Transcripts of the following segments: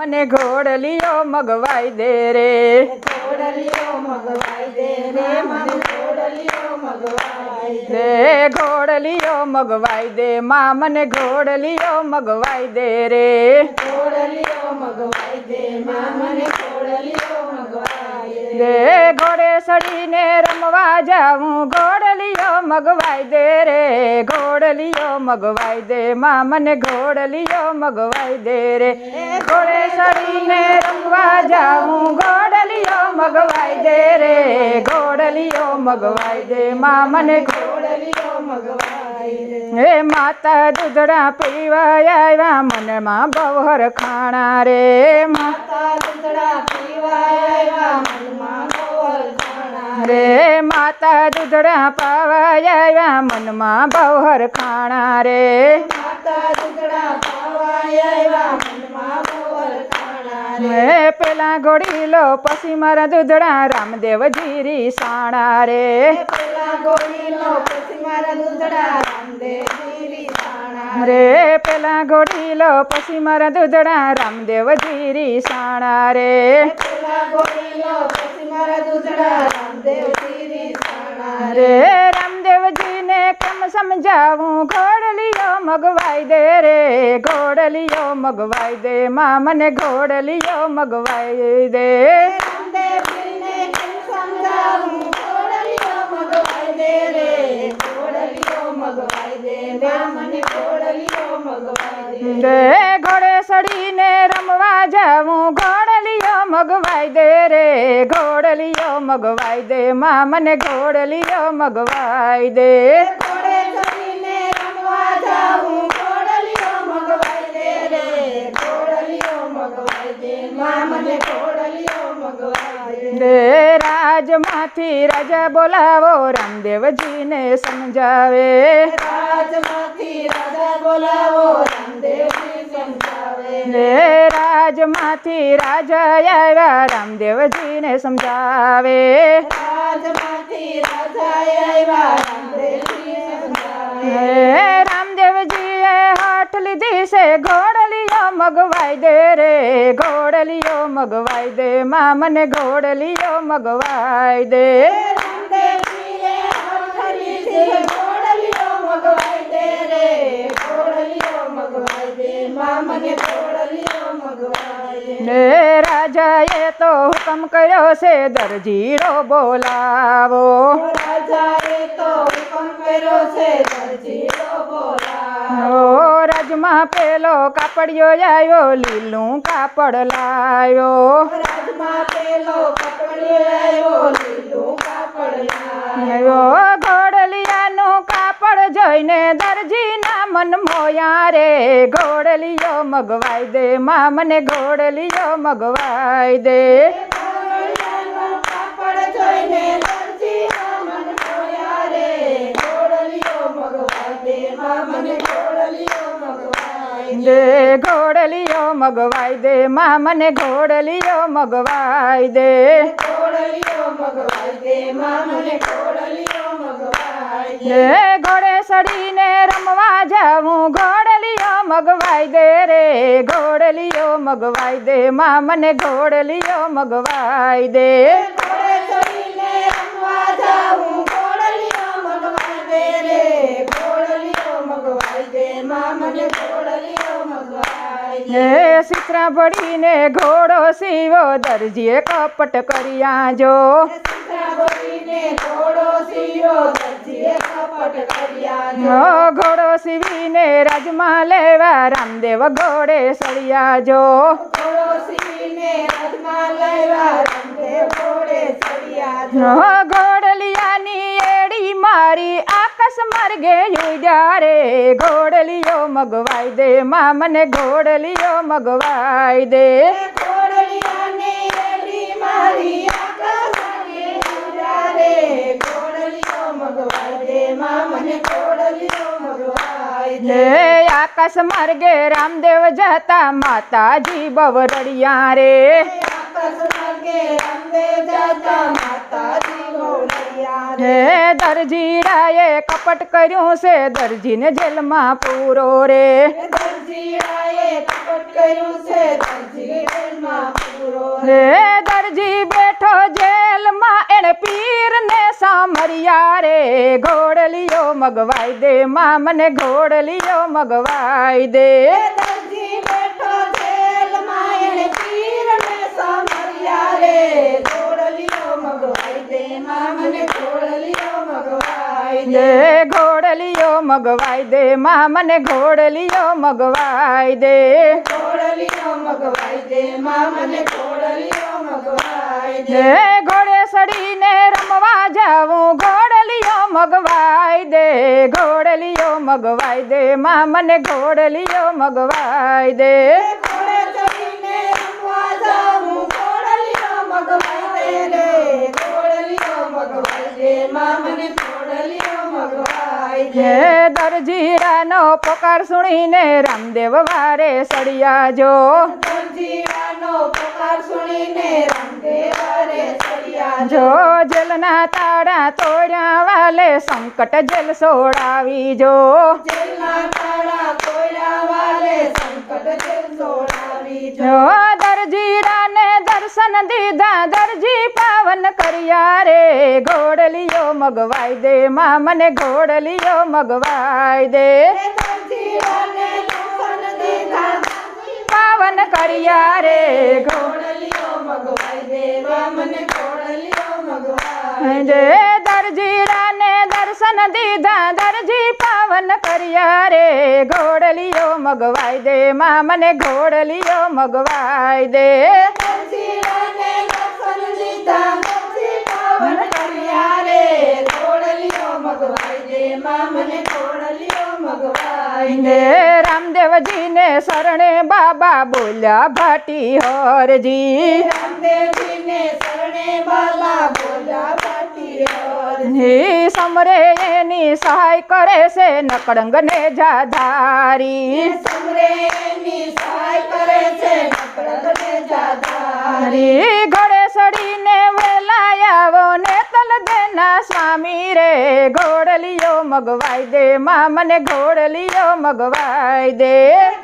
મને ઘોડલીઓ મગવાઈ દે રે. ઘોડલીઓ મગવાઈ દે રે મને ઘોડલીઓ મગવાઈ દે. ઘોડલીઓ મગવાઈ દે માં મને ઘોડલીઓ મગવાઈ દે રે. ઘોડલીઓ મગવાઈ દે માં મને ઘોડલીઓ મગવાઈ દે. સડીને રમવા જાઉં. ઘોડલીઓ મગવાઈ દે રે ઘોડલીઓ મગવાઈ દે. માં મને ઘોડલીઓ મગવાઈ દે રે. ઘોડે સડીને રમવા જાઉં. ઘોડલીઓ મગવાઈ દે રે ઘોડલીઓ મગવાઈ દે. માં મને ઘોડલીઓ મગવાઈ હે માતા દૂધડા પીવા આવ્યા, મનમાં બવહર ખાણા રે. માતા દૂધડા પીવા આવ્યા મનમાં ગોવર ખાણા રે માતા દૂધડા પાવા આવ્યા મનમાં ભવહર ખાણા રે. માતા દૂધડા પાવા આવ્યા મનમાં ગોવર ખાણા રે. પેલા ઘોડીલો પછી મારા દૂધડા રામદેવ જીરી સાણા રે. પેલા ગોળીનો પછી મારા દૂધડા રામદેવજી સાણા રે. પેલા ઘોડીલો પછી મારા દૂધડા રામદેવ જીરી સાણા રે. પેલા પછી મારા દૂધડા રામદેવજી સાણા રે રામદેવજીને કેમ સમજાવું? ઘોડલીઓ મગવાઈ દે રે. ઘોડલીઓ મગવાઈ દે. મા મને ઘોડલીઓ મગવાઈ દે. રામદેવજીને કેમ સમજાવું? ઘોડલીઓ મગવાઈ દે રે. ઘોડલીઓ મગવાઈ દે. માં મને ઘોડલીઓ મગવાઈ દે. ઘોડે સડીને રમવા જાવું ઘોડે મગવાઈ દે રે ઘોડલીઓ મગવાઈ દે માં મને ઘોડલીઓ મગવાઈ દે. રાજમાંથી રાજા બોલાવો રામદેવજીને સમજાવે. રાજમાંથી રાજા બોલાવો રે રાજમાંથી રાજા આવ્યા. રામદેવજીને સમજાવે. રાજમાંથી રાજા આવ્યા. રામદેવજી રામદેવજીએ હાથ લીધી છે. ઘોડલીઓ મગવાઈ દે રે. ઘોડલીઓ મગવાઈ દે. મા મને ઘોડલીઓ મગવાઈ દે. ઘોડલીઓ મગવાઈ દે રે. ઘોડલીઓ મગવાઈ દે. મા મને ને રાજાએ તો હુકમ કર્યો છે દરજીડો બોલાવો. રાજાએ તો હુકમ કર્યો છે દરજીનો બોલાવો. ઓ રાજમાં પેલો કાપડિયો આવ્યો લીલું કાપડ લાવ્યો. રાજમાં પેલો કાપડિયો આવ્યો લીલું કાપડ લાવ્યો. ઘોડલિયાનું કાપડ જોઈને દરજીના મન મોયા રે ઘોડલિયો મગવાઈ દે મા મને ઘોડલિયો મગવાઈ દે. દે ઘોડલિયો મગવાઈ દે માં મને ઘોડલિયો મગવાઈ દે. ઘોડલિયો મગવાઈ દે મા મને દે ઘોડે સડીને રમવા જાવું ઘોડલીઓ મગવાઈ દે રે. ઘોડલીઓ મગવાઈ દે. મા મને ઘોડલીઓ મગવાઈ દે. હે સિત્રા ભળીને ઘોડો સીવો દરજીએ કપટ કર્યા જો. ઘોડો સીવીને રાજમાં લેવા રામદેવ ઘોડે સળિયા જો. ઘોડો સીવીને રાજમાં લેવા રામદેવ ઘોડે સળિયા જો ઓ ઘોડલિયાની એડી મારી આકાશ માર્ગે યુડ્યા રે ઘોડલીઓ મગવાઈ દે. મા મને ઘોડલીઓ મગવાઈ દે. આકાશ માર્ગે રામદેવ જતા માતાજી બવરડિયા રે. આકાશ માર્ગે રામદેવ જાતા ગોળિયા દરજી હે દરજીડાએ કપટ કર્યું છે દરજીને જેલમાં પૂરો રે. હે દરજી બેઠો જેલમાં એણે પીરને સામરિયા રે. ઘોડલીઓ મગવાઈ દે માં મને ઘોડલીઓ મગવાઈ દે. દરજી બેઠો જેલમાં એણે પીરને સામરિયા રે. દે ઘોડલીઓ મગવાઈ દે માં મને ઘોડલીઓ મગવાઈ દે. ઘોડલીઓ મગવાઈ દે માં મને ઘોડલીઓ મગવાઈ દે. ઘોડે સડીને રમવા જાવું ઘોડલીઓ મગવાઈ દે ઘોડલીઓ મગવાઈ દે માં મને ઘોડલીઓ મગવાઈ દે. ઘોડલીઓ મગવાઈ દે માં મને હે દરજીરાનો પકાર સુણીને રામદેવ વારે સળિયા જો. જો. જેલના તાળા તોડ્યા વાલે સંકટ જેલ સોડાવી જો. જેલના તાળા કોયડા વાલે સંકટ જેલ સોડાવી જો. જો દરજીરાને દર્શન દીધા દરજી પાવન કર્યા રે. ઘોડલીઓ મગવાઈ દે મા મને ઘોડલીઓ મગવાઈ દે. પાવન કર્યા રે. ઘોડલીઓ મગવાઈ દેવા મને ઘોડલીઓ મગવાઈ દે. દરજીરાને દર્શન દીધા દરજી પાવન કર્યા રે. ઘોડલીઓ મગવાઈ દે મા મને ઘોડલીઓ મગવાઈ દે. પાવન રે મગવાઈ મને મગવાઈ ને રામદેવજીને શરણે બાબા બોલ્યા ભાટી હરજી. રામદેવજીને શરણે બાબા બોલ્યા ભાટી સમરે એની સહાય કરે છે નકળંગને જાધારી. સમરેની સહાય કરે છે નકળગને જાધારી. હરી ઘોડે સડીને વેલાયાવો ને તલ દેના સ્વામી રે. ઘોડલીઓ મગવાઈ દે મા મને ઘોડલીઓ મગવાઈ દે.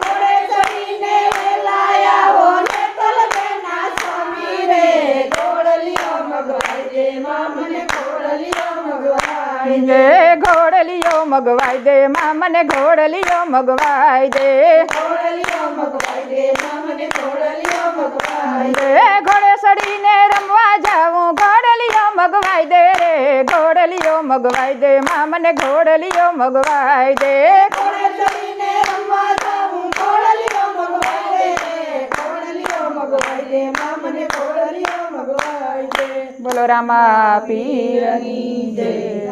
ઘોડે ચડીને વેલાયાવો ને તલબેના સ્વામી રે. ઘોડલીઓ મગવાઈ દે મા મને ઘોડલીઓ મગવાઈ દે દે ઘોડલીઓ મગવાઈ દે માં મને ઘોડલીઓ મગવાઈ દે ઘોડલીઓ મગવાઈ દે માં મને ઘોડલીઓ મગવાઈ દે દે ઘોડે સડીને રમવા જાવું ઘોડલીઓ મગવાઈ દે રે ઘોડલીઓ મગવાઈ દે મા મને ઘોડલીઓ મગવાઈ દે. ઘોડે ચડીને રમવા જાઉં ઘોડલીઓ મગવાઈ દે ઘોડલીઓ મગવાઈ દે માં મને મગવાઈ દે. બોલો રામા પીરની જય.